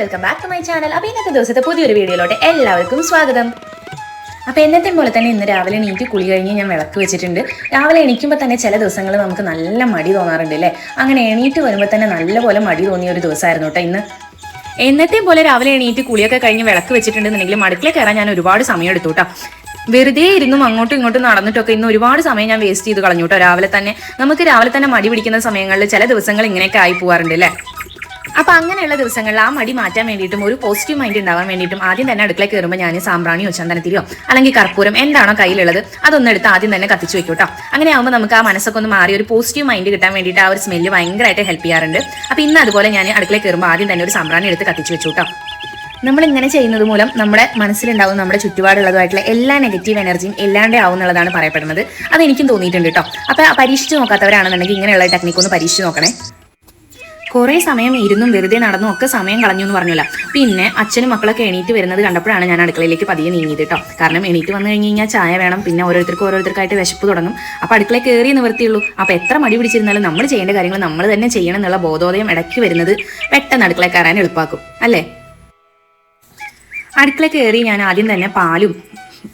Welcome back to my channel അപ്പോൾ ഇന്നത്തെ ദിവസത്തെ പുതിയൊരു വീഡിയോയിലോട്ട് എല്ലാവർക്കും സ്വാഗതം. അപ്പോൾ എന്നത്തെ പോലെ തന്നെ ഇന്ന് രാവിലെ എണീറ്റ് കുളി കഴിഞ്ഞ് ഞാൻ വിളക്ക് വെച്ചിട്ടുണ്ട്. രാവിലെ എണീക്കുമ്പോൾ തന്നെ ചില ദിവസങ്ങൾ നമുക്ക് നല്ല മടി തോന്നാറുണ്ട് അല്ലേ? അങ്ങനെ എണീറ്റ് വരുമ്പോൾ തന്നെ നല്ലപോലെ മടി തോന്നിയ ഒരു ദിവസമായിരുന്നു കേട്ടോ ഇന്ന്. എന്നത്തെ പോലെ രാവിലെ എണീറ്റ് കുളിയൊക്കെ കഴിഞ്ഞ് വിളക്ക് വെച്ചിട്ടുണ്ടെന്നുണ്ടെങ്കിലും അടുക്കള കയറാൻ ഞാൻ ഒരുപാട് സമയം എടുത്തു കേട്ടോ വെറുതെ ഇരുന്നും അങ്ങോട്ടും ഇങ്ങോട്ടും നടന്നിട്ടൊക്കെ ഇന്ന് ഒരുപാട് സമയം ഞാൻ വേസ്റ്റ് ചെയ്ത് കളഞ്ഞു കേട്ടോ രാവിലെ തന്നെ നമുക്ക് രാവിലെ തന്നെ മടി പിടിക്കുന്ന സമയങ്ങളിൽ ചില ദിവസങ്ങൾ ഇങ്ങനെയൊക്കെ ആയി പോകാറുണ്ട് അല്ലേ? അപ്പൊ അങ്ങനെയുള്ള ദിവസങ്ങളിൽ ആ മടി മാറ്റാൻ വേണ്ടിയിട്ടും ഒരു പോസിറ്റീവ് മൈൻഡ് ഉണ്ടാവാൻ വേണ്ടിയിട്ടും ആദ്യം തന്നെ അടുക്കള കയറുമ്പോൾ ഞാൻ സാമ്പ്രാണിയോ ചന്ദനത്തിരിയോ അല്ലെങ്കിൽ കർപ്പൂരം എന്താണോ കയ്യിലുള്ളത് അതൊന്നും എടുത്ത് ആദ്യം തന്നെ കത്തിച്ചു വെക്കും കേട്ടോ അങ്ങനെ ആകുമ്പോൾ നമുക്ക് ആ മനസ്സൊക്കെ ഒന്ന് മാറി ഒരു പോസിറ്റീവ് മൈൻഡ് കിട്ടാൻ വേണ്ടിയിട്ട് ആ ഒരു സ്മെല്ല് ഭയങ്കരമായിട്ട് ഹെൽപ്പ് ചെയ്യാറുണ്ട്. അപ്പൊ ഇന്ന് അതുപോലെ ഞാൻ അടുക്കള കയറുമ്പോൾ ആദ്യം തന്നെ ഒരു സാമ്പ്രാണി എടുത്ത് കത്തിച്ചു വെച്ചു കേട്ടോ നമ്മൾ ഇങ്ങനെ ചെയ്യുന്നത് മൂലം നമ്മുടെ മനസ്സിലുണ്ടാവുന്ന നമ്മുടെ ചുറ്റുപാടുള്ളതുമായിട്ടുള്ള എല്ലാ നെഗറ്റീവ് എനർജിയും എല്ലാണ്ടേ ആവും എന്നുള്ളതാണ് പറയപ്പെടുന്നത്. അത് എനിക്കും തോന്നിയിട്ടുണ്ട് കേട്ടോ അപ്പൊ പരീക്ഷിച്ച് നോക്കാത്തവരാണെന്നുണ്ടെങ്കിൽ ഇങ്ങനെയുള്ള ടെക്നിക്ക് ഒന്ന് പരീക്ഷിച്ച് നോക്കണേ. കുറേ സമയം ഇരുന്നും വെറുതെ നടന്നും ഒക്കെ സമയം കളഞ്ഞു എന്ന് പറഞ്ഞില്ല. പിന്നെ അച്ഛനും മക്കളൊക്കെ എണീറ്റ് വരുന്നത് കണ്ടപ്പോഴാണ് ഞാൻ അടുക്കളയിലേക്ക് പതിയെ നീങ്ങിയത് കേട്ടോ കാരണം എണീറ്റ് വന്നു കഴിഞ്ഞ് കഴിഞ്ഞാൽ ചായ വേണം പിന്നെ ഓരോരുത്തർക്ക് ഓരോരുത്തർക്കായിട്ട് വിശപ്പ് തുടങ്ങും. അപ്പോൾ അടുക്കളയിൽ കയറി നിവർത്തിയുള്ളൂ അപ്പോൾ എത്ര മടി പിടിച്ചിരുന്നാലും നമ്മൾ ചെയ്യേണ്ട കാര്യങ്ങൾ നമ്മൾ തന്നെ ചെയ്യണം എന്നുള്ള ബോധോദയം ഇടയ്ക്ക് വരുന്നത് പെട്ടെന്ന് അടുക്കളയിൽ കയറാൻ എളുപ്പമാക്കും അല്ലേ? അടുക്കള കയറി ഞാൻ ആദ്യം തന്നെ പാലും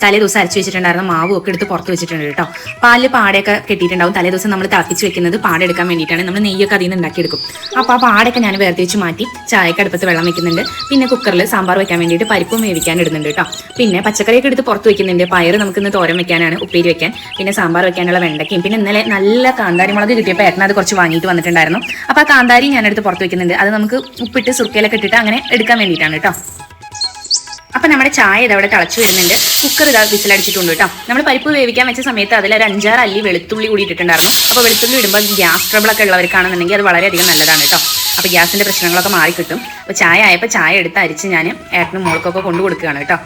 തലേ ദിവസം അരച്ചു വെച്ചിട്ടുണ്ടായിരുന്ന മാവും ഒക്കെ എടുത്ത് പുറത്ത് വെച്ചിട്ടുണ്ട് കേട്ടോ. പാൽ പാടയൊക്കെ കെട്ടിയിട്ടുണ്ടാവും. തലേ ദിവസം നമ്മൾ തിളപ്പിച്ച് വെക്കുന്നത് പാടെടുക്കാൻ വേണ്ടിയിട്ടാണ്. നമ്മൾ നെയ്യൊക്കെ അതിൽ നിന്ന് ഉണ്ടാക്കിയെടുക്കും. അപ്പോൾ ആ പാടൊക്കെ ഞാൻ വേർതിരിച്ച് മാറ്റി ചായക്ക് അടുപ്പത്ത് വെള്ളം വെക്കുന്നുണ്ട്. പിന്നെ കുക്കറിൽ സാമ്പാർ വെക്കാൻ വേണ്ടിയിട്ട് പരിപ്പും വേവിക്കാൻ ഇടുന്നുണ്ട് കേട്ടോ. പിന്നെ പച്ചക്കറിയൊക്കെ എടുത്ത് പുറത്ത് വെക്കുന്നുണ്ട്. പയർ നമുക്കിന്ന് തോരൻ വെക്കാനാണ് ഉപ്പേരി വെക്കാൻ. പിന്നെ സാമ്പാർ വെക്കാനുള്ള വെണ്ടയ്ക്കും പിന്നെ ഇന്നലെ നല്ല കാന്താരി മുളക് കിട്ടിയപ്പോൾ ഏട്ടനത് കുറച്ച് വാങ്ങിയിട്ട് വന്നിട്ടുണ്ടായിരുന്നു. അപ്പോൾ ആ കാന്താരി ഞാൻ എടുത്ത് പുറത്ത് വെക്കുന്നുണ്ട്. അത് നമുക്ക് ഉപ്പിട്ട് സുർക്കയിലൊക്കെ ഇട്ടിട്ട് അങ്ങനെ എടുക്കാൻ വേണ്ടിയിട്ടാണ് കേട്ടോ. അപ്പൊ നമ്മുടെ ചായ ഇതവിടെ തിളച്ചു വരുന്നുണ്ട്. കുക്കർ ഇതാ വിസിലടിച്ചിട്ടുണ്ട് കേട്ടോ. നമ്മൾ പരിപ്പ് വേവിക്കാൻ വെച്ച സമയത്ത് അതിൽ ഒരു അഞ്ചാറ് അല്ലി വെളുത്തുള്ളി കൂടി ഇട്ടിട്ടുണ്ടായിരുന്നു. അപ്പോൾ വെളുത്തുള്ളി ഇടുമ്പോൾ ഗ്യാസ് ട്രബിൾ ഒക്കെ ഉള്ളവർക്കാണെന്നുണ്ടെങ്കിൽ അത് വളരെയധികം നല്ലതാണ് കേട്ടോ. അപ്പോൾ ഗ്യാസിന്റെ പ്രശ്നങ്ങളൊക്കെ മാറി കിട്ടും അപ്പോൾ ചായ ആയപ്പോൾ ചായ എടുത്ത് അരിച്ച് ഞാൻ ഏട്ടനും മോൾക്കൊക്കെ കൊണ്ടു കൊടുക്കുകയാണ് കേട്ടോ.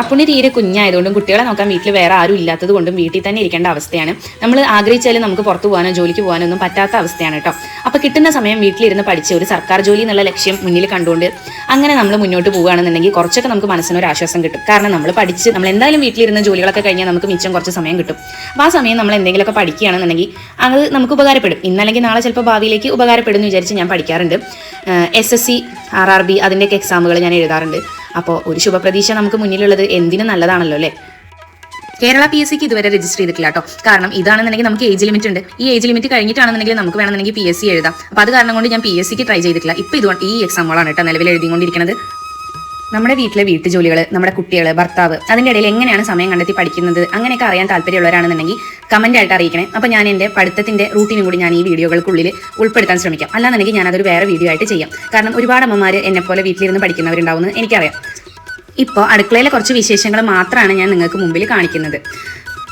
അപ്പുണ്ണി തീരെ കുഞ്ഞായതുകൊണ്ടും കുട്ടികളെ നോക്കാൻ വീട്ടിൽ വേറെ ആരും ഇല്ലാത്തത് കൊണ്ടും വീട്ടിൽ തന്നെ ഇരിക്കേണ്ട അവസ്ഥയാണ്. നമ്മൾ ആഗ്രഹിച്ചാലും നമുക്ക് പുറത്തു പോകാനോ ജോലിക്ക് പോകാനോ ഒന്നും പറ്റാത്ത അവസ്ഥയാണ് കേട്ടോ. അപ്പോൾ കിട്ടുന്ന സമയം വീട്ടിലിരുന്ന് പഠിച്ച് ഒരു സർക്കാർ ജോലി എന്നുള്ള ലക്ഷ്യം മുന്നിൽ കണ്ടുകൊണ്ട് അങ്ങനെ നമ്മൾ മുന്നോട്ട് പോവുകയാണെന്നുണ്ടെങ്കിൽ കുറച്ചൊക്കെ നമുക്ക് മനസ്സിനൊരു ആശ്വാസം കിട്ടും. കാരണം നമ്മൾ പഠിച്ച് നമ്മൾ എന്തായാലും വീട്ടിലിരുന്ന് ജോലികളൊക്കെ കഴിഞ്ഞാൽ നമുക്ക് മിച്ചം കുറച്ച് സമയം കിട്ടും. അപ്പോൾ ആ സമയം നമ്മൾ എന്തെങ്കിലുമൊക്കെ പഠിക്കുകയാണെന്നുണ്ടെങ്കിൽ അത് നമുക്ക് ഉപകാരപ്പെടും. ഇന്നല്ലെങ്കിൽ നാളെ ചിലപ്പോൾ ഭാവിയിലേക്ക് ഉപകാരപ്പെടും എന്ന് വിചാരിച്ച് ഞാൻ പഠിക്കാറുണ്ട്. S S C R R B അതിന്റെയൊക്കെ എക്സാമുകൾ ഞാൻ എഴുതാറുണ്ട്. അപ്പോൾ ഒരു ശുഭപ്രതീക്ഷ നമുക്ക് മുന്നിലുള്ളത് എന്തിനും നല്ലതാണല്ലോ അല്ലേ? കേരള പി എസ് സിക്ക് ഇതുവരെ രജിസ്റ്റർ ചെയ്തിട്ടില്ല കേട്ടോ കാരണം ഇതാണെന്നുണ്ടെങ്കിൽ നമുക്ക് ഏജ് ലിമിറ്റ് ഉണ്ട്. ഈ ഏജ് ലിമിറ്റ് കഴിഞ്ഞിട്ടാണെന്നുണ്ടെങ്കിൽ നമുക്ക് വേണമെന്നുണ്ടെങ്കിൽ പി എസ് സി എഴുതാം. അപ്പോൾ അത് കാരണം കൊണ്ട് ഞാൻ പി എസ് സിക്ക് ട്രൈ ചെയ്തിട്ടില്ല. ഇപ്പോൾ ഇതുകൊണ്ട് ഈ എക്സാമുകളാണ് കേട്ടോ നിലവിൽ എഴുതിക്കൊണ്ടിരിക്കുന്നത് നമ്മുടെ വീട്ടിലെ വീട്ടുജോലികൾ നമ്മുടെ കുട്ടികൾ ഭർത്താവ് അതിന്റെ ഇടയിൽ എങ്ങനെയാണ് സമയം കണ്ടെത്തി പഠിക്കുന്നത്? അങ്ങനെയൊക്കെ അറിയാൻ താല്പര്യമുള്ളവരാണെന്നുണ്ടെങ്കിൽ കമന്റ് ആയിട്ട് അറിയിക്കണേ. അപ്പോൾ ഞാൻ എന്റെ പഠിത്തത്തിന്റെ റൂട്ടീനും കൂടി ഞാൻ ഈ വീഡിയോകൾക്കുള്ളിൽ ഉൾപ്പെടുത്താൻ ശ്രമിക്കാം. അല്ലാന്നുണ്ടെങ്കിൽ ഞാനതൊരു വേറെ വീഡിയോ ആയിട്ട് ചെയ്യാം. കാരണം ഒരുപാട് അമ്മമാർ എന്നെപ്പോലെ വീട്ടിലിരുന്ന് പഠിക്കുന്നവരുണ്ടാവുമെന്ന് എനിക്കറിയാം. ഇപ്പോൾ അടുക്കളയിലെ കുറച്ച് വിശേഷങ്ങൾ മാത്രമാണ് ഞാൻ നിങ്ങൾക്ക് മുമ്പിൽ കാണിക്കുന്നത്.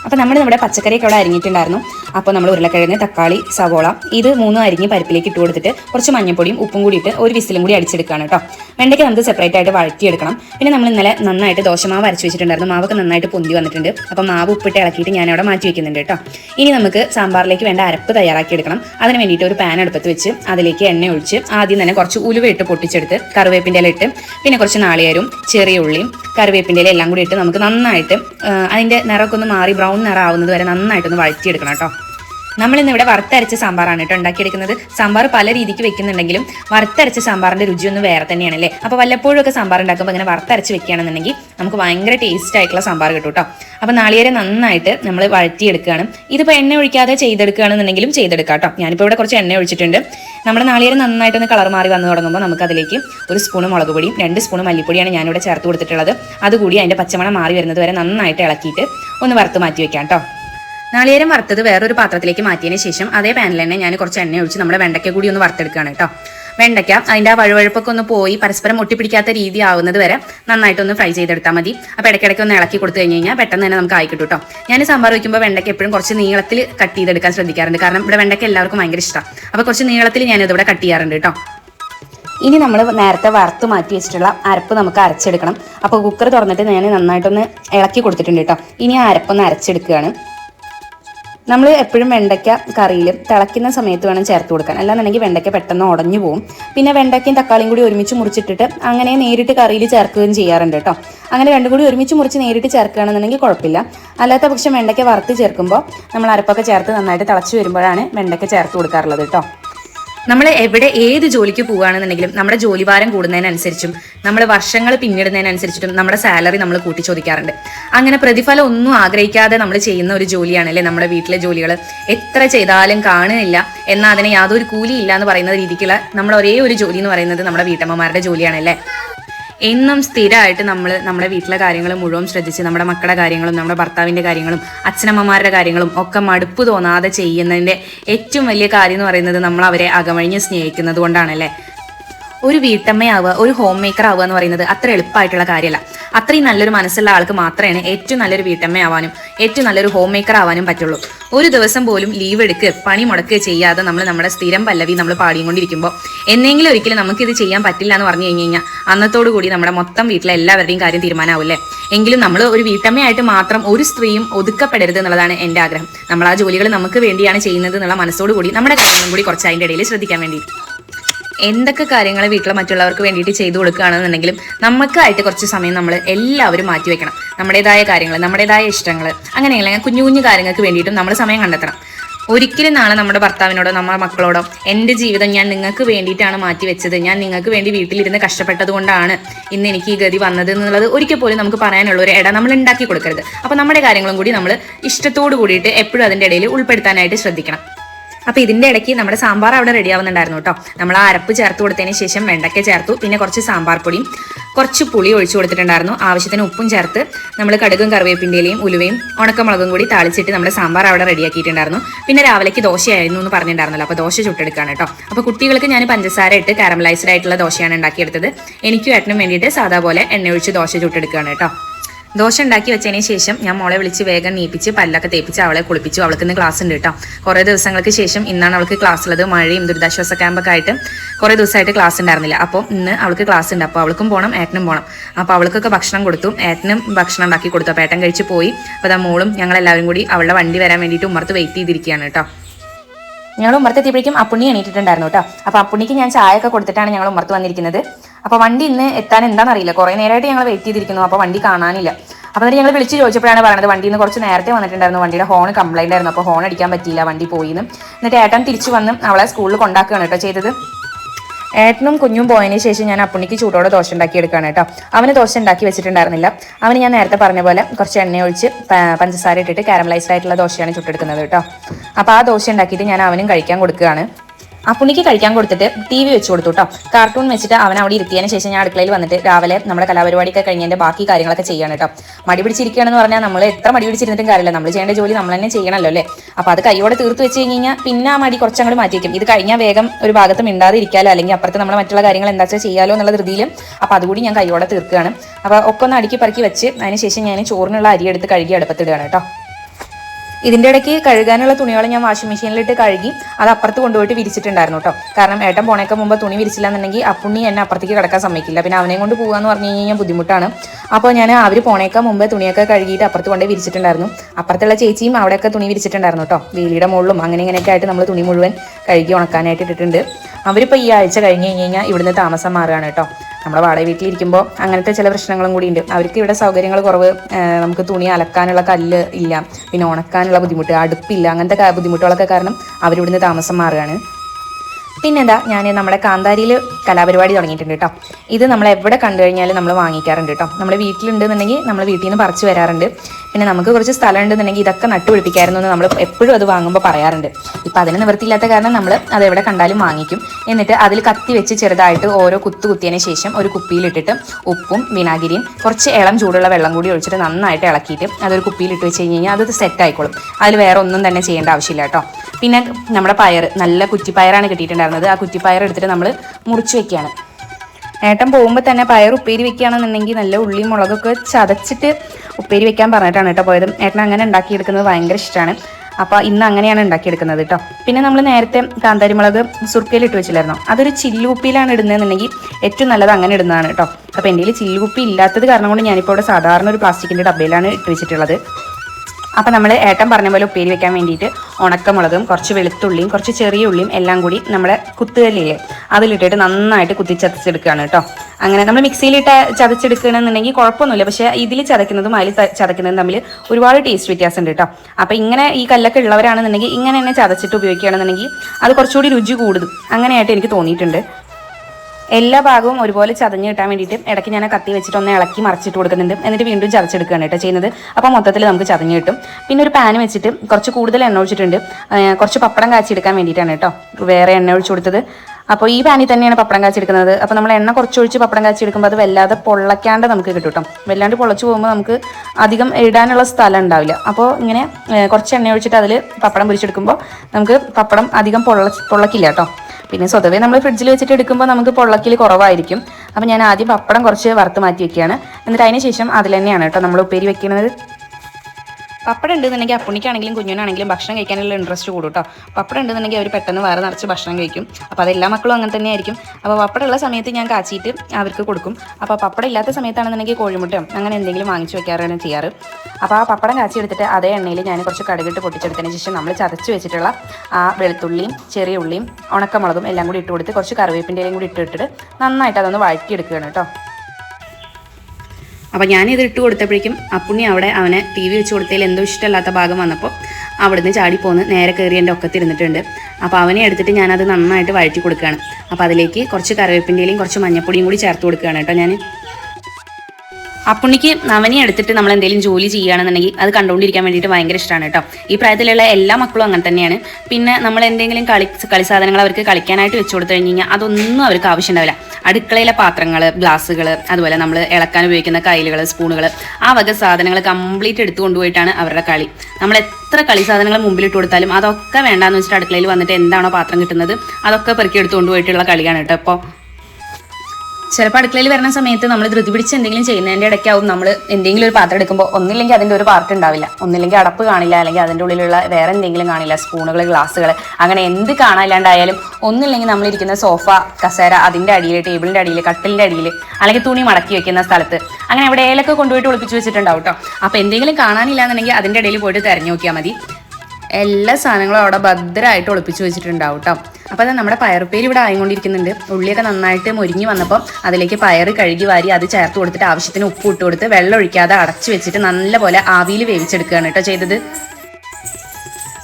അപ്പോൾ നമ്മൾ നമ്മുടെ പച്ചക്കറിയൊക്കെ അവിടെ അരിഞ്ഞിട്ടുണ്ടായിരുന്നു. അപ്പോൾ നമ്മൾ ഉരുളക്കിഴങ്ങ് തക്കാളി സവോള ഇത് മൂന്നും അരിഞ്ഞ് പരിപ്പിലേക്ക് ഇട്ട് കൊടുത്തിട്ട് കുറച്ച് മഞ്ഞപ്പൊടിയും ഉപ്പും കൂടി ഇട്ട് ഒരു വിസിലും കൂടി അടിച്ചെടുക്കുകയാണ് കേട്ടോ. വെണ്ടയ്ക്ക് നമുക്ക് സെപ്പറേറ്റ് ആയിട്ട് വഴറ്റിയെടുക്കണം. പിന്നെ നമ്മൾ ഇന്നലെ നന്നായിട്ട് ദോശമാവ് അരച്ച് വെച്ചിട്ടുണ്ടായിരുന്നു. മാവൊക്കെ നന്നായിട്ട് പൊന്തി വന്നിട്ടുണ്ട്. അപ്പോൾ മാവ് ഉപ്പിട്ട് ഇളക്കിയിട്ട് ഞാൻ അവിടെ മാറ്റി വെക്കുന്നുണ്ട് കേട്ടോ. ഇനി നമുക്ക് സാമ്പാറിലേക്ക് വേണ്ട അരപ്പ് തയ്യാറാക്കി എടുക്കണം. അതിന് വേണ്ടിയിട്ട് ഒരു പാൻ അടുപ്പത്ത് വെച്ച് അതിലേക്ക് എണ്ണ ഒഴിച്ച് ആദ്യം തന്നെ കുറച്ച് ഉലുവ ഇട്ട് പൊട്ടിച്ചെടുത്ത് കറിവേപ്പിന്റെ ഇല ഇട്ട് പിന്നെ കുറച്ച് നാളികേരും ചെറിയ ഉള്ളിയും കറിവേപ്പിന്റെ എല്ലാം കൂടി ഇട്ട് നമുക്ക് നന്നായിട്ട് അതിന്റെ നിറമൊക്കെ ഒന്ന് മാറി ബ്രൗൺ നിറ ആവുന്നത് വരെ നന്നായിട്ടൊന്ന് വഴറ്റിയെടുക്കണം കേട്ടോ. നമ്മളിന്ന് ഇവിടെ വറുത്തരച്ച സാമ്പാറാണ് കേട്ടോ ഉണ്ടാക്കിയെടുക്കുന്നത്. സാമ്പാർ പല രീതിക്ക് വെക്കുന്നുണ്ടെങ്കിലും വറുത്തരച്ച രുചി ഒന്ന് വേറെ തന്നെയാണ് അല്ലേ അപ്പോൾ വല്ലപ്പോഴും ഒക്കെ സാമ്പാർ ഉണ്ടാക്കുമ്പോൾ ഇങ്ങനെ വറുത്തരച്ച് വെക്കുകയാണെന്നുണ്ടെങ്കിൽ നമുക്ക് ഭയങ്കര ടേസ്റ്റ് ആയിട്ടുള്ള സാമ്പാർ കിട്ടും കേട്ടോ. അപ്പോൾ നാളികേരം നന്നായിട്ട് നമ്മൾ വഴറ്റിയെടുക്കുകയാണ്. ഇതിപ്പോൾ എണ്ണ ഒഴിക്കാതെ ചെയ്തെടുക്കുകയാണെന്നുണ്ടെങ്കിലും ചെയ്തെടുക്കാം കേട്ടോ. ഞാനിപ്പോൾ ഇവിടെ കുറച്ച് എണ്ണ ഒഴിച്ചിട്ടുണ്ട്. നമ്മുടെ നാളികേരം നന്നായിട്ടൊന്ന് കളർ മാറി വന്നു തുടങ്ങുമ്പോൾ നമുക്ക് അതിലേക്ക് ഒരു സ്പൂൺ മുളക് പൊടിയും രണ്ട് സ്പൂൺ മല്ലിപ്പൊടിയാണ് ഞാനിവിടെ ചേർത്ത് കൊടുത്തിട്ടുള്ളത്. അതുകൂടി അതിന്റെ പച്ചമണം മാറി വരുന്നത് വരെ നന്നായിട്ട് ഇളക്കിയിട്ട് ഒന്ന് വറുത്ത് മാറ്റി വെക്കാം കേട്ടോ. നാളികേരം വറുത്തത് വേറൊരു പാത്രത്തിലേക്ക് മാറ്റിയതിന് ശേഷം അതേ പാനിൽ തന്നെ ഞാൻ കുറച്ച് എണ്ണ ഒഴിച്ച് നമ്മുടെ വെണ്ടയ്ക്ക കൂടി ഒന്ന് വറുത്തെടുക്കുകയാണ് കേട്ടോ. വെണ്ടയ്ക്ക അതിന്റെ ആ വഴുവഴുപ്പൊക്കെ ഒന്ന് പോയി പരസ്പരം ഒട്ടിപ്പിടിക്കാത്ത രീതി ആവുന്നത് വരെ നന്നായിട്ടൊന്ന് ഫ്രൈ ചെയ്തെടുത്താൽ മതി. അപ്പോൾ ഇടയ്ക്കിടയ്ക്ക് ഒന്ന് ഇളക്കി കൊടുത്തു കഴിഞ്ഞ് കഴിഞ്ഞാൽ പെട്ടെന്ന് തന്നെ നമുക്ക് ആയി കിട്ടും. ഞാൻ സാമ്പാർ വയ്ക്കുമ്പോൾ വെണ്ടയ്ക്ക എപ്പോഴും കുറച്ച് നീളത്തിൽ കട്ട് ചെയ്തെടുക്കാൻ ശ്രദ്ധിക്കാറുണ്ട്. കാരണം ഇവിടെ വെണ്ടയ്ക്ക എല്ലാവർക്കും ഭയങ്കര ഇഷ്ടമാണ് അപ്പോൾ കുറച്ച് നീളത്തിൽ ഞാൻ ഇവിടെ കട്ട് ചെയ്യാറുണ്ട് കേട്ടോ. ഇനി നമ്മൾ നേരത്തെ വറുത്ത് മാറ്റി വെച്ചിട്ടുള്ള അരപ്പ് നമുക്ക് അരച്ചെടുക്കണം. അപ്പോൾ കുക്കർ തുറന്നിട്ട് ഞാൻ നന്നായിട്ടൊന്ന് ഇളക്കി കൊടുത്തിട്ടുണ്ട് കേട്ടോ. ഇനി ആ അരപ്പൊന്ന് അരച്ചെടുക്കുകയാണ്. നമ്മൾ എപ്പോഴും വെണ്ടയ്ക്ക കറിയിൽ തിളയ്ക്കുന്ന സമയത്ത് വേണം ചേർത്ത് കൊടുക്കാൻ. അല്ലാന്നുണ്ടെങ്കിൽ വെണ്ടയ്ക്ക പെട്ടെന്ന് ഉടഞ്ഞു പോകും പിന്നെ വെണ്ടയ്ക്കയും തക്കാളിയും കൂടി ഒരുമിച്ച് മുറിച്ചിട്ടിട്ട് അങ്ങനെ നേരിട്ട് കറിയിൽ ചേർക്കുകയും ചെയ്യാറുണ്ട് കേട്ടോ. അങ്ങനെ രണ്ടും കൂടി ഒരുമിച്ച് മുറിച്ച് നേരിട്ട് ചേർക്കുകയാണെന്നുണ്ടെങ്കിൽ കുഴപ്പമില്ല. അല്ലാത്ത പക്ഷം വെണ്ടയ്ക്ക വറുത്ത് ചേർക്കുമ്പോൾ നമ്മൾ അരപ്പൊക്കെ ചേർത്ത് നന്നായിട്ട് തിളച്ച് വരുമ്പോഴാണ് വെണ്ടയ്ക്ക ചേർത്ത് കൊടുക്കാറുള്ളത് കേട്ടോ. നമ്മൾ എവിടെ ഏത് ജോലിക്ക് പോവുകയാണെന്നുണ്ടെങ്കിലും നമ്മുടെ ജോലിഭാരം കൂടുന്നതിനനുസരിച്ചും നമ്മൾ വർഷങ്ങൾ പിന്നിടുന്നതിനനുസരിച്ചിട്ടും നമ്മുടെ സാലറി നമ്മൾ കൂട്ടി ചോദിക്കാറുണ്ട് അങ്ങനെ പ്രതിഫലം ഒന്നും ആഗ്രഹിക്കാതെ നമ്മൾ ചെയ്യുന്ന ഒരു ജോലിയാണ് അല്ലേ? നമ്മുടെ വീട്ടിലെ ജോലികൾ എത്ര ചെയ്താലും കാണുന്നില്ല. എന്നാൽ അതിന് യാതൊരു കൂലിയില്ല എന്ന് പറയുന്ന രീതിക്കുള്ള നമ്മുടെ ഒരേ ഒരു ജോലി എന്ന് പറയുന്നത് നമ്മുടെ വീട്ടമ്മമാരുടെ ജോലിയാണല്ലേ എന്നും സ്ഥിരമായിട്ട് നമ്മൾ നമ്മുടെ വീട്ടിലെ കാര്യങ്ങൾ മുഴുവൻ ശ്രദ്ധിച്ച് നമ്മുടെ മക്കളുടെ കാര്യങ്ങളും നമ്മുടെ ഭർത്താവിന്റെ കാര്യങ്ങളും അച്ഛനമ്മമാരുടെ കാര്യങ്ങളും ഒക്കെ മടുപ്പ് തോന്നാതെ ചെയ്യുന്നതിന്റെ ഏറ്റവും വലിയ കാര്യം എന്ന് പറയുന്നത് നമ്മൾ അവരെ അകമഴിഞ്ഞ് സ്നേഹിക്കുന്നത് കൊണ്ടാണല്ലേ? ഒരു വീട്ടമ്മയാവുക ഒരു ഹോം മേക്കർ ആവുക എന്ന് പറയുന്നത് അത്ര എളുപ്പമായിട്ടുള്ള കാര്യമല്ല. അത്രയും നല്ലൊരു മനസ്സുള്ള ആൾക്ക് മാത്രമേ ഏറ്റവും നല്ലൊരു വീട്ടമ്മയാവാനും ഏറ്റവും നല്ലൊരു ഹോം മേക്കർ ആവാനും പറ്റുള്ളൂ. ഒരു ദിവസം പോലും ലീവ് എടുക്ക് പണി മുടക്കുക ചെയ്യാതെ നമ്മൾ നമ്മുടെ സ്ഥിരം പല്ലവി നമ്മൾ പാടിക്കൊണ്ടിരിക്കുമ്പോൾ എന്നെങ്കിലും ഒരിക്കലും നമുക്കിത് ചെയ്യാൻ പറ്റില്ല എന്ന് പറഞ്ഞു കഴിഞ്ഞു കഴിഞ്ഞാൽ അന്നത്തോടു കൂടി നമ്മുടെ മൊത്തം വീട്ടിലെ എല്ലാവരുടെയും കാര്യം തീരുമാനമാവില്ലേ എങ്കിലും നമ്മൾ ഒരു വീട്ടമ്മയായിട്ട് മാത്രം ഒരു സ്ത്രീയും ഒതുക്കപ്പെടരുത് എന്നുള്ളതാണ് എന്റെ ആഗ്രഹം. നമ്മൾ ആ ജോലികൾ നമുക്ക് വേണ്ടിയാണ് ചെയ്യുന്നത് എന്നുള്ള മനസ്സോടു കൂടി നമ്മുടെ കാര്യങ്ങളും കൂടി കുറച്ച് അതിന്റെ ഇടയിൽ ശ്രദ്ധിക്കാൻ വേണ്ടി എന്തൊക്കെ കാര്യങ്ങൾ വീട്ടിലെ മറ്റുള്ളവർക്ക് വേണ്ടിയിട്ട് ചെയ്തു കൊടുക്കുകയാണെന്നുണ്ടെങ്കിലും നമുക്കായിട്ട് കുറച്ച് സമയം നമ്മൾ എല്ലാവരും മാറ്റി വെക്കണം. നമ്മുടേതായ കാര്യങ്ങൾ നമ്മുടേതായ ഇഷ്ടങ്ങൾ അങ്ങനെയല്ല കുഞ്ഞു കുഞ്ഞു കാര്യങ്ങൾക്ക് വേണ്ടിയിട്ടും നമ്മൾ സമയം കണ്ടെത്തണം. ഒരിക്കലും നാളെ നമ്മുടെ ഭർത്താവിനോടോ നമ്മുടെ മക്കളോടോ എന്റെ ജീവിതം ഞാൻ നിങ്ങൾക്ക് വേണ്ടിയിട്ടാണ് മാറ്റി വെച്ചത്. ഞാൻ നിങ്ങൾക്ക് വേണ്ടി വീട്ടിലിരുന്ന് കഷ്ടപ്പെട്ടത് കൊണ്ടാണ് ഇന്ന് എനിക്ക് ഈ ഗതി വന്നത് എന്നുള്ളത് ഒരിക്കൽ പോലും നമുക്ക് പറയാനുള്ള ഒരു ഇട നമ്മൾ ഉണ്ടാക്കി കൊടുക്കരുത്. അപ്പോൾ നമ്മുടെ കാര്യങ്ങളും കൂടി നമ്മൾ ഇഷ്ടത്തോടു കൂടിയിട്ട് എപ്പോഴും അതിന്റെ ഇടയിൽ ഉൾപ്പെടുത്താനായിട്ട് ശ്രദ്ധിക്കണം. അപ്പൊ ഇതിന്റെ ഇടയ്ക്ക് നമ്മുടെ സാമ്പാർ അവിടെ റെഡി ആവുന്നുണ്ടായിരുന്നു കേട്ടോ. നമ്മൾ ആ അരപ്പ് ചേർത്ത് കൊടുത്തതിന് ശേഷം വെണ്ടയ്ക്ക ചേർത്തു. പിന്നെ കുറച്ച് സാമ്പാർ പൊടിയും കുറച്ച് പുളി ഒഴിച്ചു കൊടുത്തിട്ടുണ്ടായിരുന്നു. ആവശ്യത്തിന് ഉപ്പും ചേർത്ത് നമ്മൾ കടുകും കറിവേപ്പിന്റെയും ഉലുവയും ഉണക്കമുളകും കൂടി താളിച്ചിട്ട് നമ്മുടെ സാമ്പാർ അവിടെ റെഡിയാക്കിയിട്ടുണ്ടായിരുന്നു പിന്നെ രാവിലേക്ക് ദോശയായിരുന്നു എന്ന് പറഞ്ഞിട്ടുണ്ടായിരുന്നല്ലോ. അപ്പോൾ ദോശ ചുട്ടെടുക്കുകയാണ് കേട്ടോ. അപ്പോൾ കുട്ടികൾക്ക് ഞാൻ പഞ്ചസാര ഇട്ട് കാരമലൈസ്ഡ് ആയിട്ടുള്ള ദോശയാണ് ഉണ്ടാക്കിയെടുത്തത്. എനിക്കും ഏട്ടനും വേണ്ടിയിട്ട് സാധാ പോലെ എണ്ണ ഒഴിച്ച് ദോശ ചുട്ടെടുക്കുകയാണ് കേട്ടോ. ദോശ ഉണ്ടാക്കി വെച്ചതിന് ശേഷം ഞാൻ മോളെ വിളിച്ച് വേഗം നീപ്പിച്ച് പല്ലൊക്കെ തേപ്പിച്ച് അവളെ കുളിപ്പിച്ചു. അവൾക്ക് ഇന്ന് ക്ലാസ് ഉണ്ട് കേട്ടോ കുറേ ദിവസങ്ങൾക്ക് ശേഷം ഇന്നാണ് അവൾക്ക് ക്ലാസ് ഉള്ളത്. മഴയും ദുരിതാശ്വാസ ക്യാമ്പൊക്കെ ആയിട്ട് കുറേ ദിവസമായിട്ട് ക്ലാസ് ഉണ്ടായിരുന്നില്ല. അപ്പോൾ ഇന്ന് അവൾക്ക് ക്ലാസ് ഉണ്ട്. അപ്പോൾ അവൾക്കും പോകണം ഏട്ടനും പോകണം അപ്പോൾ അവൾക്കൊക്കെ ഭക്ഷണം കൊടുത്തു. ഏട്ടനും ഭക്ഷണം ഉണ്ടാക്കി കൊടുത്തു. അപ്പോൾ ഏട്ടൻ കഴിച്ച് പോയി. അപ്പോൾ അതാ മോളും ഞങ്ങളെല്ലാവരും കൂടി അവളുടെ വണ്ടി വരാൻ വേണ്ടിയിട്ട് ഉമ്മർത്ത് വെയിറ്റ് ചെയ്തിരിക്കുകയാണ് കേട്ടോ ഞങ്ങൾ ഉമ്മർത്തെത്തിയപ്പോഴേക്കും അപ്പുണ്ണി എണീറ്റിട്ടുണ്ടായിരുന്നു കേട്ടോ അപ്പോൾ അപ്പുണ്ണിക്ക് ഞാൻ ചായ ഒക്കെ കൊടുത്തിട്ടാണ് ഞങ്ങൾ ഉമ്മർത്ത് വന്നിരിക്കുന്നത്. അപ്പോൾ വണ്ടി ഇന്ന് എത്താൻ എന്താണെന്നറിയില്ല. കുറേ നേരമായിട്ട് ഞങ്ങൾ വെയിറ്റ് ചെയ്തിരിക്കുന്നു. അപ്പോൾ വണ്ടി കാണാനില്ല. അപ്പോൾ എന്നിട്ട് ഞങ്ങൾ വിളിച്ച് ചോദിച്ചപ്പോഴാണ് പറയുന്നത് വണ്ടിയിൽ നിന്ന് കുറച്ച് നേരത്തെ വന്നിട്ടുണ്ടായിരുന്നു. വണ്ടിയുടെ ഹോൺ കംപ്ലൈന്റ് ആയിരുന്നു. അപ്പോൾ ഹോൺ അടിക്കാൻ പറ്റിയില്ല വണ്ടി പോയിന്ന്. എന്നിട്ട് ഏട്ടൻ തിരിച്ചു വന്ന് അവളെ സ്കൂളിൽ കൊണ്ടാക്കുകയാണ് കേട്ടോ ചെയ്തത്. ഏട്ടനും കുഞ്ഞും പോയതിന് ശേഷം ഞാൻ അപ്പുണ്ണിക്ക് ചൂടോടെ ദോശ ഉണ്ടാക്കി എടുക്കുകയാണ് കേട്ടോ. അവന് ദോശ ഉണ്ടാക്കി വെച്ചിട്ടുണ്ടായിരുന്നില്ല. അവന് ഞാൻ നേരത്തെ പറഞ്ഞ പോലെ കുറച്ച് എണ്ണ ഒഴിച്ച് പഞ്ചസാര ഇട്ടിട്ട് കാരമലൈസ്ഡ് ആയിട്ടുള്ള ദോശയാണ് ചുട്ടെടുക്കുന്നത് കേട്ടോ. അപ്പോൾ ആ ദോശ ഉണ്ടാക്കിയിട്ട് ഞാൻ അവനും കഴിക്കാൻ കൊടുക്കുകയാണ്. അപ്പുണ്ണിക്ക് കഴിക്കാൻ കൊടുത്തിട്ട് ടി വി വെച്ച് കൊടുത്തു കേട്ടോ കാർട്ടൂൺ വെച്ചിട്ട് അവൻ അവിടെ ഇരുത്തിയതിന് ശേഷം ഞാൻ അടുക്കളയിൽ വന്നിട്ട് രാവിലെ നമ്മുടെ കലാപരിപാടിയൊക്കെ കഴിഞ്ഞതിന്റെ ബാക്കി കാര്യങ്ങളൊക്കെ ചെയ്യാണ് കേട്ടോ മടി പിടിച്ചിരിക്കുകയാണെന്ന് പറഞ്ഞാൽ നമ്മൾ എത്ര മടി പിടിച്ചിരുന്നിട്ടും കാര്യമില്ല. നമ്മൾ ചെയ്യേണ്ട ജോലി നമ്മൾ തന്നെ ചെയ്യണമല്ലോ അല്ലേ? അപ്പൊ അത് കൈയോടെ തീർത്ത് വെച്ച് കഴിഞ്ഞ് കഴിഞ്ഞാൽ പിന്നെ ആ മടി കുറച്ചങ്ങോട്ട് മാറ്റി വയ്ക്കും ഇത് കഴിഞ്ഞാൽ വേഗം ഒരു ഭാഗത്ത് മിണ്ടാതെ ഇരിക്കാലോ അല്ലെങ്കിൽ അപ്പുറത്ത് നമ്മൾ മറ്റുള്ള കാര്യങ്ങൾ എന്താ വെച്ചാൽ ചെയ്യാലോ എന്നുള്ള ധൃതിയിൽ അപ്പൊ അതുകൂടി ഞാൻ കൈയോടെ തീർക്കുകയാണ്. അപ്പൊ ഒക്കെ ഒന്ന് അടുക്കി പറക്കി വെച്ച് അതിന് ശേഷം ഞാൻ ചോറിനുള്ള അരി എടുത്ത് കഴുകി അടുപ്പത്തിടുകയാണ് കേട്ടോ ഇതിന്റെ ഇടയ്ക്ക് കഴുകാനുള്ള തുണികൾ ഞാൻ വാഷിംഗ് മെഷീനിലിട്ട് കഴുകി അത് അപ്പുറത്ത് കൊണ്ടുപോയിട്ട് വിരിച്ചിട്ടുണ്ടായിരുന്നു കേട്ടോ കാരണം ഏട്ടൻ പോണേക്ക് മുമ്പ് തുണി വിരിച്ചില്ല എന്നുണ്ടെങ്കിൽ അപ്പുണ്ണി എന്നെ അപ്പുറത്തേക്ക് കിടക്കാൻ സമ്മതിക്കില്ല. പിന്നെ അവനെ കൊണ്ട് പോകാന്ന് പറഞ്ഞു കഴിഞ്ഞാൽ ബുദ്ധിമുട്ടാണ്. അപ്പോൾ ഞാൻ അവർ പോണേക്ക് മുമ്പ് തുണിയൊക്കെ കഴുകിയിട്ട് അപ്പുറത്ത് കൊണ്ടേ വിരിച്ചിട്ടുണ്ടായിരുന്നു. അപ്പുറത്തുള്ള ചേച്ചിയും അവിടെയൊക്കെ തുണി വിരിച്ചിട്ടുണ്ടായിരുന്നു കേട്ടോ വീലിയുടെ മുകളിലും അങ്ങനെ ഇങ്ങനെയൊക്കെ ആയിട്ട് നമ്മൾ തുണി മുഴുവൻ കഴുകി ഉണക്കാനായിട്ട് ഇട്ടിട്ടുണ്ട്. അവരിപ്പോൾ ഈ ആഴ്ച കഴിഞ്ഞ് കഴിഞ്ഞ് കഴിഞ്ഞാൽ ഇവിടുന്ന് താമസം മാറുകയാണ് കേട്ടോ നമ്മുടെ വാടക വീട്ടിലിരിക്കുമ്പോൾ അങ്ങനത്തെ ചില പ്രശ്നങ്ങളും കൂടി ഉണ്ട് അവർക്ക് ഇവിടെ സൗകര്യങ്ങൾ കുറവ് നമുക്ക് തുണി അലക്കാനുള്ള കല്ല് ഇല്ല. പിന്നെ ഉണക്കാനുള്ള ബുദ്ധിമുട്ട് അടുപ്പില്ല. അങ്ങനത്തെ ബുദ്ധിമുട്ടുകളൊക്കെ കാരണം അവരിവിടുന്ന് താമസം മാറുകയാണ്. പിന്നെന്താ ഞാൻ നമ്മുടെ കാന്താരിയിൽ കലാപരിപാടി തുടങ്ങിയിട്ടുണ്ട് കേട്ടോ ഇത് നമ്മൾ എവിടെ കണ്ടു കഴിഞ്ഞാലും നമ്മൾ വാങ്ങിക്കാറുണ്ട് കേട്ടോ നമ്മുടെ വീട്ടിലുണ്ടെന്നുണ്ടെങ്കിൽ നമ്മൾ വീട്ടിൽ നിന്ന് പറിച്ചു വരാറുണ്ട്. പിന്നെ നമുക്ക് കുറച്ച് സ്ഥലം ഉണ്ടെന്നുണ്ടെങ്കിൽ ഇതൊക്കെ നട്ടുപിടിപ്പിക്കായിരുന്നു എന്ന് നമ്മൾ എപ്പോഴും അത് വാങ്ങുമ്പോൾ പറയാറുണ്ട്. ഇപ്പം അതിന് നിവൃത്തിയില്ലാത്ത കാരണം നമ്മൾ അത് എവിടെ കണ്ടാലും വാങ്ങിക്കും. എന്നിട്ട് അതിൽ കത്തി വെച്ച് ചെറുതായിട്ട് ഓരോ കുത്തു കുത്തിയതിന് ശേഷം ഒരു കുപ്പിയിലിട്ടിട്ട് ഉപ്പും വിനാഗിരിയും കുറച്ച് ഇളം ചൂടുള്ള വെള്ളം കൂടി ഒഴിച്ചിട്ട് നന്നായിട്ട് ഇളക്കിയിട്ട് അതൊരു കുപ്പിയിലിട്ട് വെച്ച് കഴിഞ്ഞ് കഴിഞ്ഞാൽ അത് സെറ്റ് ആയിക്കോളും അതിൽ വേറെ ഒന്നും തന്നെ ചെയ്യേണ്ട ആവശ്യമില്ല കേട്ടോ പിന്നെ നമ്മുടെ പയർ നല്ല കുറ്റിപ്പയറാണ് കിട്ടിയിട്ടുണ്ടായിരുന്നത്. ആ കുറ്റിപ്പയർ എടുത്തിട്ട് നമ്മൾ മുറിച്ച് വെക്കുകയാണ്. ഏട്ടൻ പോകുമ്പോൾ തന്നെ പയർ ഉപ്പേരി വെക്കുകയാണെന്നുണ്ടെങ്കിൽ നല്ല ഉള്ളിയും മുളകൊക്കെ ചതച്ചിട്ട് ഉപ്പേരി വെക്കാൻ പറഞ്ഞിട്ടാണ് കേട്ടോ പോയത്. ഏട്ടൻ അങ്ങനെ ഉണ്ടാക്കിയെടുക്കുന്നത് ഭയങ്കര ഇഷ്ടമാണ്. അപ്പോൾ ഇന്ന് അങ്ങനെയാണ് ഉണ്ടാക്കിയെടുക്കുന്നത് കേട്ടോ. പിന്നെ നമ്മൾ നേരത്തെ കാന്താരി മുളക് സുർക്കയിലിട്ട് വെച്ചില്ലായിരുന്നു? അതൊരു ചില്ലുകുപ്പിയിലാണ് ഇടുന്നതെന്നുണ്ടെങ്കിൽ ഏറ്റവും നല്ലത് അങ്ങനെ ഇടുന്നതാണ് കേട്ടോ. അപ്പോൾ എന്റെ കയ്യിൽ ചില്ലുകുപ്പി ഇല്ലാത്തത് കാരണം കൊണ്ട് ഞാനിപ്പോൾ ഇവിടെ സാധാരണ ഒരു പ്ലാസ്റ്റിക്കിന്റെ ഡബ്ബയിലാണ് ഇട്ട് വെച്ചിട്ടുള്ളത്. അപ്പോൾ നമ്മൾ ഏട്ടൻ പറഞ്ഞ പോലെ ഉപ്പേരി വെക്കാൻ വേണ്ടിയിട്ട് ഉണക്കമുളകും കുറച്ച് വെളുത്തുള്ളിയും കുറച്ച് ചെറിയ ഉള്ളിയും എല്ലാം കൂടി നമ്മുടെ കുത്തുകല്ലില്ലേ അതിലിട്ടിട്ട് നന്നായിട്ട് കുത്തിച്ചതച്ചെടുക്കുകയാണ് കേട്ടോ. അങ്ങനെ നമ്മൾ മിക്സിയിലിട്ട് ചതച്ചെടുക്കണമെന്നുണ്ടെങ്കിൽ കുഴപ്പമൊന്നുമില്ല. പക്ഷേ ഇതിൽ ചതക്കുന്നതും അതിൽ ചതക്കുന്നതും തമ്മിൽ ഒരുപാട് ടേസ്റ്റ് വ്യത്യാസമുണ്ട് കേട്ടോ. അപ്പോൾ ഇങ്ങനെ ഈ കല്ലൊക്കെ ഉള്ളവരാണെന്നുണ്ടെങ്കിൽ ഇങ്ങനെ തന്നെ ചതച്ചിട്ട് ഉപയോഗിക്കുകയാണെന്നുണ്ടെങ്കിൽ അത് കുറച്ചുകൂടി രുചി കൂടും. അങ്ങനെയായിട്ട് എനിക്ക് തോന്നിയിട്ടുണ്ട്. എല്ലാ ഭാഗവും ഒരുപോലെ ചതഞ്ഞ് കിട്ടാൻ വേണ്ടിയിട്ട് ഇടയ്ക്ക് ഞാൻ കത്തി വെച്ചിട്ട് ഒന്ന് ഇളക്കി മറിച്ചിട്ട് കൊടുക്കുന്നുണ്ട്. എന്നിട്ട് വീണ്ടും ചതച്ചെടുക്കുകയാണ് കേട്ടോ ചെയ്യുന്നത്. അപ്പോൾ മൊത്തത്തിൽ നമുക്ക് ചതഞ്ഞ് കിട്ടും. പിന്നെ ഒരു പാൻ വെച്ചിട്ട് കുറച്ച് കൂടുതൽ എണ്ണ ഒഴിച്ചിട്ടുണ്ട്. കുറച്ച് പപ്പടം കാച്ചിയെടുക്കാൻ വേണ്ടിയിട്ടാണ് കേട്ടോ വേറെ എണ്ണ ഒഴിച്ചു കൊടുത്തത്. അപ്പോൾ ഈ പാനിൽ തന്നെയാണ് പപ്പടം കാച്ചെടുക്കുന്നത് അപ്പോൾ നമ്മൾ എണ്ണ കുറച്ച് ഒഴിച്ച് പപ്പടം കാച്ചെടുക്കുമ്പോൾ അത് വല്ലാതെ പൊള്ളയ്ക്കാണ്ട് നമുക്ക് കിട്ടും കേട്ടോ. വല്ലാണ്ട് പൊളച്ച് പോകുമ്പോൾ നമുക്ക് അധികം ഇടാനുള്ള സ്ഥലം ഉണ്ടാവില്ല. അപ്പോൾ ഇങ്ങനെ കുറച്ച് എണ്ണ ഒഴിച്ചിട്ട് അതിൽ പപ്പടം പൊരിച്ചെടുക്കുമ്പോൾ നമുക്ക് പപ്പടം അധികം പൊള്ള പൊള്ളക്കില്ല കേട്ടോ. പിന്നെ സ്വതവേ നമ്മൾ ഫ്രിഡ്ജിൽ വെച്ചിട്ട് എടുക്കുമ്പോൾ നമുക്ക് പൊള്ളക്കിൽ കുറവായിരിക്കും. അപ്പോൾ ഞാൻ ആദ്യം പപ്പടം കുറച്ച് വറുത്ത് മാറ്റി വെക്കുകയാണ്. എന്നിട്ട് അതിന് ശേഷം അതിൽ തന്നെയാണ് കേട്ടോ നമ്മൾ ഉപ്പേരി വെക്കുന്നത്. പപ്പടം ഉണ്ടെന്നുണ്ടെങ്കിൽ അപ്പുണിക്കാണെങ്കിലും കുഞ്ഞിനാണെങ്കിലും ഭക്ഷണം കഴിക്കാനുള്ള ഇൻട്രസ്റ്റ് കൂടും കേട്ടോ പപ്പടം ഉണ്ടെന്നുണ്ടെങ്കിൽ അവർ പെട്ടെന്ന് വേറെ നിറച്ച് ഭക്ഷണം കഴിക്കും. അപ്പോൾ അതെല്ലാ മക്കളും അങ്ങനെ തന്നെ ആയിരിക്കും അപ്പോൾ പപ്പടം ഉള്ള സമയത്ത് ഞാൻ കാച്ചിയിട്ട് അവർക്ക് കൊടുക്കും. അപ്പോൾ പപ്പടം ഇല്ലാത്ത സമയത്താണെന്നുണ്ടെങ്കിൽ കോഴിമുട്ടയോ അങ്ങനെ എന്തെങ്കിലും വാങ്ങിച്ചു വെക്കാറാണ് ചെയ്യാറ്. അപ്പോൾ ആ പപ്പടം കാച്ചി എടുത്തിട്ട് അതേ എണ്ണയിൽ ഞാൻ കുറച്ച് കടുകിട്ട് പൊട്ടിച്ചെടുത്തതിന് ശേഷം നമ്മൾ ചതച്ച് വെച്ചിട്ടുള്ള ആ വെളുത്തുള്ളിയും ചെറിയ ഉള്ളിയും ഉണക്കമുളകും എല്ലാം കൂടി ഇട്ട് കൊടുത്ത് കുറച്ച് കറിവേപ്പിന്റെ കൂടി ഇട്ടിട്ട് നന്നായിട്ട് അതൊന്ന് വഴറ്റിയെടുക്കുകയാണ് കേട്ടോ അപ്പോൾ ഞാനിത് ഇട്ട് കൊടുത്തപ്പോഴേക്കും അപ്പുണ്ണി അവിടെ അവനെ ടി വി വെച്ച് കൊടുത്തതിൽ എന്തോ ഇഷ്ടമല്ലാത്ത ഭാഗം വന്നപ്പോൾ അവിടുന്ന് ചാടിപ്പോന്ന് നേരെ കയറി എന്റെ ഒക്കത്തിരുന്നിട്ടുണ്ട് അപ്പോൾ അവനെ എടുത്തിട്ട് ഞാനത് നന്നായിട്ട് വഴറ്റി കൊടുക്കുകയാണ്. അപ്പോൾ അതിലേക്ക് കുറച്ച് കറിവേപ്പിന്റെയും കുറച്ച് മഞ്ഞപ്പൊടിയും കൂടി ചേർത്ത് കൊടുക്കുകയാണ് കേട്ടോ ഞാൻ അപ്പുണ്ണിക്ക് അവനെ എടുത്തിട്ട് നമ്മൾ എന്തെങ്കിലും ജോലി ചെയ്യുകയാണെന്നുണ്ടെങ്കിൽ അത് കണ്ടുകൊണ്ടിരിക്കാൻ വേണ്ടിയിട്ട് ഭയങ്കര ഇഷ്ടമാണ് കേട്ടോ. ഈ പ്രായത്തിലുള്ള എല്ലാ മക്കളും അങ്ങനെ തന്നെയാണ്. പിന്നെ നമ്മൾ എന്തെങ്കിലും കളി കളി സാധനങ്ങൾ അവർക്ക് കളിക്കാനായിട്ട് വെച്ച് കൊടുത്തു കഴിഞ്ഞ് കഴിഞ്ഞാൽ അതൊന്നും അവർക്ക് ആവശ്യമുണ്ടാവില്ല അടുക്കളയിലെ പാത്രങ്ങൾ ഗ്ലാസ്സുകൾ അതുപോലെ നമ്മൾ ഇളക്കാൻ ഉപയോഗിക്കുന്ന കയ്യിലുകൾ സ്പൂണുകൾ ആ വക സാധനങ്ങൾ കംപ്ലീറ്റ് എടുത്തു കൊണ്ടുപോയിട്ടാണ് അവരുടെ കളി. നമ്മൾ എത്ര കളി സാധനങ്ങൾ മുമ്പിലിട്ട് കൊടുത്താലും അതൊക്കെ വേണ്ടാന്ന് വെച്ചിട്ട് അടുക്കളയിൽ വന്നിട്ട് എന്താണോ പാത്രം കിട്ടുന്നത് അതൊക്കെ പെറുക്കി എടുത്തു കൊണ്ടുപോയിട്ടുള്ള കളിയാണ് കേട്ടോ. ഇപ്പോൾ ചിലപ്പോൾ അടുക്കളയിൽ വരുന്ന സമയത്ത് നമ്മൾ ധൃതി പിടിച്ച് എന്തെങ്കിലും ചെയ്യുന്നതിന്റെ ഇടയ്ക്കാവും നമ്മൾ എന്തെങ്കിലും ഒരു പാത്രം എടുക്കുമ്പോൾ ഒന്നില്ലെങ്കിൽ അതിന്റെ ഒരു പാർട്ട് ഉണ്ടാവില്ല. ഒന്നില്ലെങ്കിൽ അടപ്പ് കാണില്ല അല്ലെങ്കിൽ അതിന്റെ ഉള്ളിലുള്ള വേറെ എന്തെങ്കിലും കാണില്ല സ്പൂണുകൾ ഗ്ലാസ്സുകൾ അങ്ങനെ എന്ത് കാണാനില്ലാണ്ടായാലും ഒന്നില്ലെങ്കിൽ നമ്മളിരിക്കുന്ന സോഫ കസേര അതിന്റെ അടിയിൽ ടേബിളിന്റെ അടിയിൽ കട്ടിലിന്റെ അടിയിൽ അല്ലെങ്കിൽ തുണി മടക്കി വെക്കുന്ന സ്ഥലത്ത്. അങ്ങനെ എവിടെയെങ്കിലൊക്കെ കൊണ്ടുപോയിട്ട് ഒളിപ്പിച്ച് വെച്ചിട്ടുണ്ടാവും കേട്ടോ അപ്പോൾ എന്തെങ്കിലും കാണാനില്ല എന്നുണ്ടെങ്കിൽ അതിന്റെ ഇടയിൽ പോയിട്ട് തിരഞ്ഞു നോക്കിയാൽ മതി. എല്ലാ സാധനങ്ങളും അവിടെ ഭദ്രമായിട്ട് ഒളിപ്പിച്ച് വെച്ചിട്ടുണ്ടാവും കേട്ടോ അപ്പോൾ അത് നമ്മുടെ പയറുപ്പേര് ഇവിടെ ആയിക്കൊണ്ടിരിക്കുന്നുണ്ട്. ഉള്ളിയൊക്കെ നന്നായിട്ട് മുരിഞ്ഞ് വന്നപ്പോൾ അതിലേക്ക് പയർ കഴുകി വാരി അത് ചേർത്ത് കൊടുത്തിട്ട് ആവശ്യത്തിന് ഉപ്പ് ഇട്ട് കൊടുത്ത് വെള്ളം ഒഴിക്കാതെ അടച്ചു വെച്ചിട്ട് നല്ലപോലെ ആവിയിൽ വേവിച്ചെടുക്കുകയാണ് കേട്ടോ ചെയ്തത്.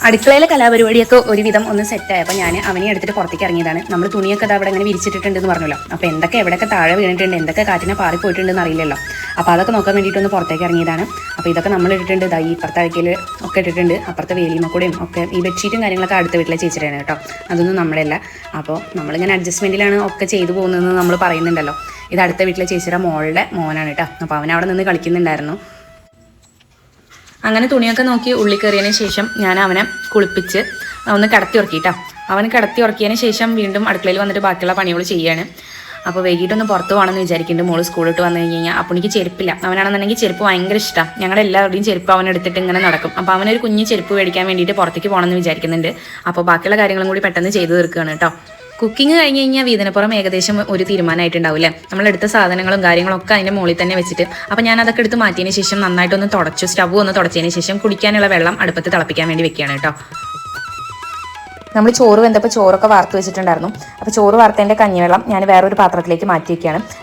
അടുക്കളയിലെ കലാപരിപാടിയൊക്കെ ഒരുവിധം ഒന്ന് സെറ്റായി സെറ്റായപ്പോൾ ഞാൻ അവനെ എടുത്തിട്ട് പുറത്തേക്ക് ഇറങ്ങിയതാണ്. നമ്മൾ തുണിയൊക്കെ അത് അവിടെ ഇങ്ങനെ വിരിച്ചിട്ടുണ്ടെന്ന് പറഞ്ഞല്ലോ. അപ്പോൾ എന്തൊക്കെ എവിടെയൊക്കെ താഴെ വീണിട്ടുണ്ട് എന്തൊക്കെ കാറ്റിനെ പാറിപ്പോയിട്ടുണ്ടെന്ന് അറിയില്ലല്ലോ. അപ്പോൾ അതൊക്കെ നോക്കാൻ വേണ്ടിയിട്ട് ഒന്ന് പുറത്തേക്ക് ഇറങ്ങിയതാണ്. അപ്പോൾ ഇതൊക്കെ നമ്മൾ ഇട്ടിട്ടുണ്ട് ഇതാ ഈ ഇപ്പുറത്തെ അഴക്കിൽ ഒക്കെ ഇട്ടിട്ടുണ്ട്. അപ്പുറത്തെ വേലിമക്കൂടെയും ഒക്കെ ഈ ബെഡ്ഷീറ്റും കാര്യങ്ങളൊക്കെ അടുത്ത വീട്ടിലെ ചേച്ചിട്ടാണ് കേട്ടോ. അതൊന്നും നമ്മളല്ല അപ്പോൾ നമ്മളിങ്ങനെ അഡ്ജസ്റ്റ്മെന്റിലാണ് ഒക്കെ ചെയ്തു പോകുന്നതെന്ന് നമ്മൾ പറയുന്നുണ്ടല്ലോ. ഇത് അടുത്ത വീട്ടിലെ ചേച്ചിയുടെ മോളുടെ മോനാണ് കേട്ടോ. അപ്പോൾ അവൻ അവിടെ നിന്ന് കളിക്കുന്നുണ്ടായിരുന്നു. അങ്ങനെ തുണിയൊക്കെ നോക്കി ഉള്ളി കയറിയതിന് ശേഷം ഞാൻ അവനെ കുളിപ്പിച്ച് ഒന്ന് കടത്തി ഉറക്കിയിട്ടാ. അവന് കടത്തി ഉറക്കിയതിന് ശേഷം വീണ്ടും അടുക്കളയിൽ വന്നിട്ട് ബാക്കിയുള്ള പണികൾ ചെയ്യാണ്. അപ്പോൾ വൈകിട്ടൊന്ന് പുറത്ത് പോകണമെന്ന് വിചാരിക്കുന്നുണ്ട്. മോൾ സ്കൂളിട്ട് വന്നു കഴിഞ്ഞ് കഴിഞ്ഞാൽ അപ്പോൾ എനിക്ക് ചെരുപ്പില്ല. അവനാണെന്നുണ്ടെങ്കിൽ ചെരുപ്പ് ഭയങ്കര ഇഷ്ടമാണ് ഞങ്ങളുടെ എല്ലാവരുടെയും ചെരുപ്പ് അവൻ എടുത്തിട്ട് ഇങ്ങനെ നടക്കും. അപ്പോൾ അവനൊരു കുഞ്ഞ് ചെരുപ്പ് മേടിക്കാൻ വേണ്ടിയിട്ട് പുറത്തേക്ക് പോകണമെന്ന് വിചാരിക്കുന്നുണ്ട്. അപ്പോൾ ബാക്കിയുള്ള കാര്യങ്ങളും കൂടി പെട്ടെന്ന് ചെയ്തു തീർക്കുകയാണ് കേട്ടോ. കുക്കിംഗ് കഴിഞ്ഞ് കഴിഞ്ഞാൽ വീതനപ്പുറം ഏകദേശം ഒരു തീരുമാനമായിട്ടുണ്ടാവില്ലേ? നമ്മളെടുത്ത സാധനങ്ങളും കാര്യങ്ങളും ഒക്കെ അതിന്റെ മുകളിൽ തന്നെ വെച്ചിട്ട്. അപ്പോൾ ഞാൻ അതൊക്കെ എടുത്ത് മാറ്റിയതിന് ശേഷം നന്നായിട്ടൊന്ന് തുടച്ചു. സ്റ്റവ് ഒന്ന് തുടച്ചതിന് ശേഷം കുടിക്കാനുള്ള വെള്ളം അടുപ്പത്ത് തിളപ്പിക്കാൻ വേണ്ടി വെക്കുകയാണ് കേട്ടോ. നമ്മൾ ചോറ് വെന്തപ്പോൾ ചോറൊക്കെ വാർത്ത് വെച്ചിട്ടുണ്ടായിരുന്നു. അപ്പോൾ ചോറ് വാർത്തതിന്റെ കഞ്ഞിവെള്ളം ഞാൻ വേറൊരു പാത്രത്തിലേക്ക് മാറ്റി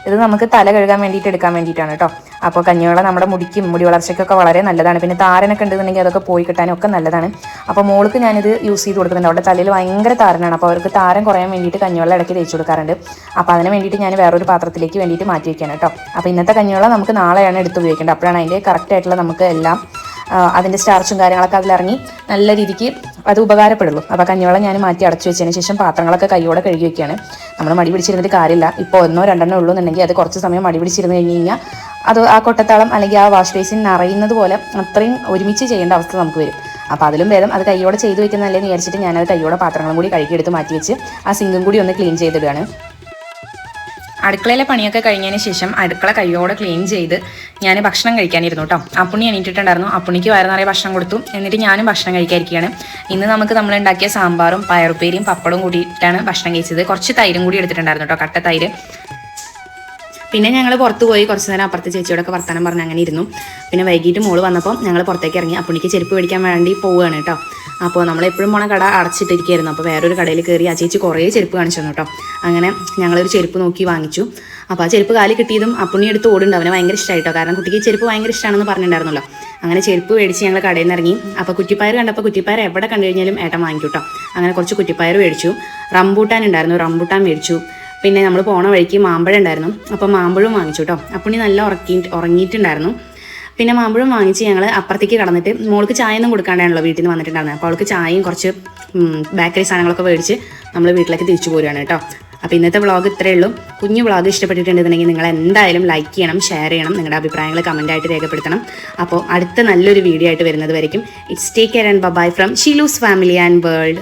ഇത് നമുക്ക് തല കഴുകാൻ വേണ്ടിയിട്ട് എടുക്കാൻ വേണ്ടിയിട്ടാണ് കേട്ടോ. അപ്പോൾ കഞ്ഞിവെള്ളം നമ്മുടെ മുടിക്കും മുടി വളർച്ചയ്ക്കൊക്കെ വളരെ നല്ലതാണ്. പിന്നെ താരനൊക്കെ ഉണ്ടെന്നുണ്ടെങ്കിൽ അതൊക്കെ പോയി കിട്ടാനും ഒക്കെ നല്ലതാണ്. അപ്പോൾ മോൾക്ക് ഞാനിത് യൂസ് ചെയ്ത് കൊടുക്കുന്നുണ്ട്. അവിടെ തലയിൽ ഭയങ്കര താരനാണ്. അപ്പോൾ അവർക്ക് താരം കുറയാൻ വേണ്ടിയിട്ട് കഞ്ഞിവെള്ളം ഇടയ്ക്ക് തേച്ച് കൊടുക്കാറുണ്ട്. അപ്പോൾ അതിന് വേണ്ടിയിട്ട് ഞാൻ വേറൊരു പാത്രത്തിലേക്ക് വേണ്ടിയിട്ട് മാറ്റി വയ്ക്കുകയാണ് കേട്ടോ. അപ്പോൾ ഇന്നത്തെ കഞ്ഞിവെള്ളം നമുക്ക് നാളെയാണ് എടുത്ത് ഉപയോഗിക്കേണ്ടത്. അപ്പോഴാണ് അതിന്റെ കറക്റ്റ് ആയിട്ടുള്ള നമുക്ക് എല്ലാം അതിന്റെ സ്റ്റാർച്ചും കാര്യങ്ങളൊക്കെ അതിലിറങ്ങി നല്ല രീതിക്ക് അത് ഉപകാരപ്പെടുള്ളൂ. അപ്പോൾ കഞ്ഞിവെള്ളം ഞാൻ മാറ്റി അടച്ചു വെച്ചതിന് ശേഷം പാത്രങ്ങളൊക്കെ കൈയോടെ കഴുകി വെക്കുകയാണ് നമ്മൾ മടി പിടിച്ചിരുന്നിട്ട് കാര്യമില്ല. ഇപ്പോൾ ഒന്നോ രണ്ടെണ്ണോ ഉള്ളൂ എന്നുണ്ടെങ്കിൽ അത് കുറച്ച് സമയം മടി പിടിച്ചിരുന്ന് കഴിഞ്ഞ് കഴിഞ്ഞാൽ അത് ആ കൊട്ടത്താളം അല്ലെങ്കിൽ ആ വാഷ് ബേസിൻ നിറയുന്നത് പോലെ അത്രയും ഒരുമിച്ച് ചെയ്യേണ്ട അവസ്ഥ നമുക്ക് വരും. അപ്പോൾ അതിലും ഭേദം അത് കൈയോടെ ചെയ്തു വെക്കുന്നതല്ലേ എന്ന് വിചാരിച്ചിട്ട് ഞാനത് കൈയോടെ പാത്രങ്ങളും കൂടി കഴുകിയെടുത്ത് മാറ്റി വെച്ച് ആ സിങ്കും കൂടി ഒന്ന് ക്ലീൻ ചെയ്തിടുകയാണ്. അടുക്കളയിലെ പണിയൊക്കെ കഴിഞ്ഞതിന് ശേഷം അടുക്കള കൈയോടെ ക്ലീൻ ചെയ്ത് ഞാൻ ഭക്ഷണം കഴിക്കാനിരുന്നു കേട്ടോ അപ്പുണ്ണി എണീറ്റിട്ടുണ്ടായിരുന്നു. അപ്പുണ്ണിക്ക് വയറ് നിറയെ ഭക്ഷണം കൊടുത്തു. എന്നിട്ട് ഞാനും ഭക്ഷണം കഴിക്കാതിരിക്കുകയാണ് ഇന്ന് നമുക്ക് നമ്മൾ ഉണ്ടാക്കിയ സാമ്പാറും പയറുപ്പേരിയും പപ്പടവും കൂടിയിട്ടാണ് ഭക്ഷണം കഴിച്ചത്. കുറച്ച് തൈരും കൂടി എടുത്തിട്ടുണ്ടായിരുന്നു കേട്ടോ കട്ട തൈര്. പിന്നെ ഞങ്ങൾ പുറത്ത് പോയി കുറച്ച് നേരം അപ്പുറത്തെ ചേച്ചിയോടൊക്കെ വർത്തമാനം പറഞ്ഞ് അങ്ങനെ ഇരുന്നു. പിന്നെ വൈകിട്ട് മോൾ വന്നപ്പോൾ ഞങ്ങൾ പുറത്തേക്ക് ഇറങ്ങി. അപ്പുണ്ണിക്ക് ചെരുപ്പ് മേടിക്കാൻ വേണ്ടി പോവുകയാണ് കേട്ടോ. അപ്പോൾ നമ്മൾ എപ്പോഴും പോണ കട അടച്ചിട്ടിരിക്കുകയായിരുന്നു. അപ്പോൾ വേറൊരു കടയിൽ കയറി ആ ചേച്ചി കുറേ ചെരുപ്പ് കാണിച്ചു തന്നു കേട്ടോ. അങ്ങനെ ഞങ്ങളൊരു ചെരുപ്പ് നോക്കി വാങ്ങിച്ചു. അപ്പോൾ ആ ചെരുപ്പ് കാലി കിട്ടിയതും അപ്പുണ്ണി എടുത്ത് ഓടുണ്ട് അവന് ഭയങ്കര ഇഷ്ടമായിട്ടോ കാരണം കുട്ടിക്ക് ചെരുപ്പ് ഭയങ്കര ഇഷ്ടമാണെന്ന് പറഞ്ഞിട്ടുണ്ടായിരുന്നല്ലോ. അങ്ങനെ ചെരുപ്പ് മേടിച്ച് ഞങ്ങൾ കടയിൽ നിന്ന് ഇറങ്ങി. അപ്പോൾ കുറ്റിപ്പയർ കണ്ടപ്പോൾ കുറ്റിപ്പയർ എവിടെ കണ്ടു കഴിഞ്ഞാലും ഏട്ടൻ വാങ്ങിക്കൂട്ടോ കേട്ടോ. അങ്ങനെ കുറച്ച് കുറ്റിപ്പയർ മേടിച്ചു. റംബൂട്ടാൻ ഉണ്ടായിരുന്നു. റംബൂട്ടാൻ മേടിച്ചു. പിന്നെ നമ്മൾ പോണ വഴിക്ക് മാമ്പഴം ഉണ്ടായിരുന്നു. അപ്പോൾ മാമ്പഴം വാങ്ങിച്ചു കേട്ടോ അപ്പുണ്ണി നല്ല ഉറക്കി ഉറങ്ങിയിട്ടുണ്ടായിരുന്നു. പിന്നെ മാമ്പഴം വാങ്ങിച്ച് ഞങ്ങൾ അപ്പുറത്തേക്ക് കടന്നിട്ട് മോൾക്ക് ചായ ഒന്നും കൊടുക്കാണ്ടാണല്ലോ വീട്ടിൽ നിന്ന് വന്നിട്ടുണ്ടായിരുന്നത് അപ്പോൾ അവൾക്ക് ചായയും കുറച്ച് ബേക്കറി സാധനങ്ങളൊക്കെ മേടിച്ച് നമ്മൾ വീട്ടിലേക്ക് തിരിച്ചു പോരുകയാണ് കേട്ടോ അപ്പോൾ ഇന്നത്തെ വ്ളോഗ് ഇത്രയേ ഉള്ളൂ. കുഞ്ഞു വ്ളോഗ് ഇഷ്ടപ്പെട്ടിട്ടുണ്ടെന്നുണ്ടെങ്കിൽ നിങ്ങൾ എന്തായാലും ലൈക്ക് ചെയ്യണം ഷെയർ ചെയ്യണം നിങ്ങളുടെ അഭിപ്രായങ്ങൾ കമന്റായിട്ട് രേഖപ്പെടുത്തണം. അപ്പോൾ അടുത്ത നല്ലൊരു വീഡിയോ ആയിട്ട് വരുന്നത് വരയ്ക്കും. It's take care and bye from Sheelu's family and world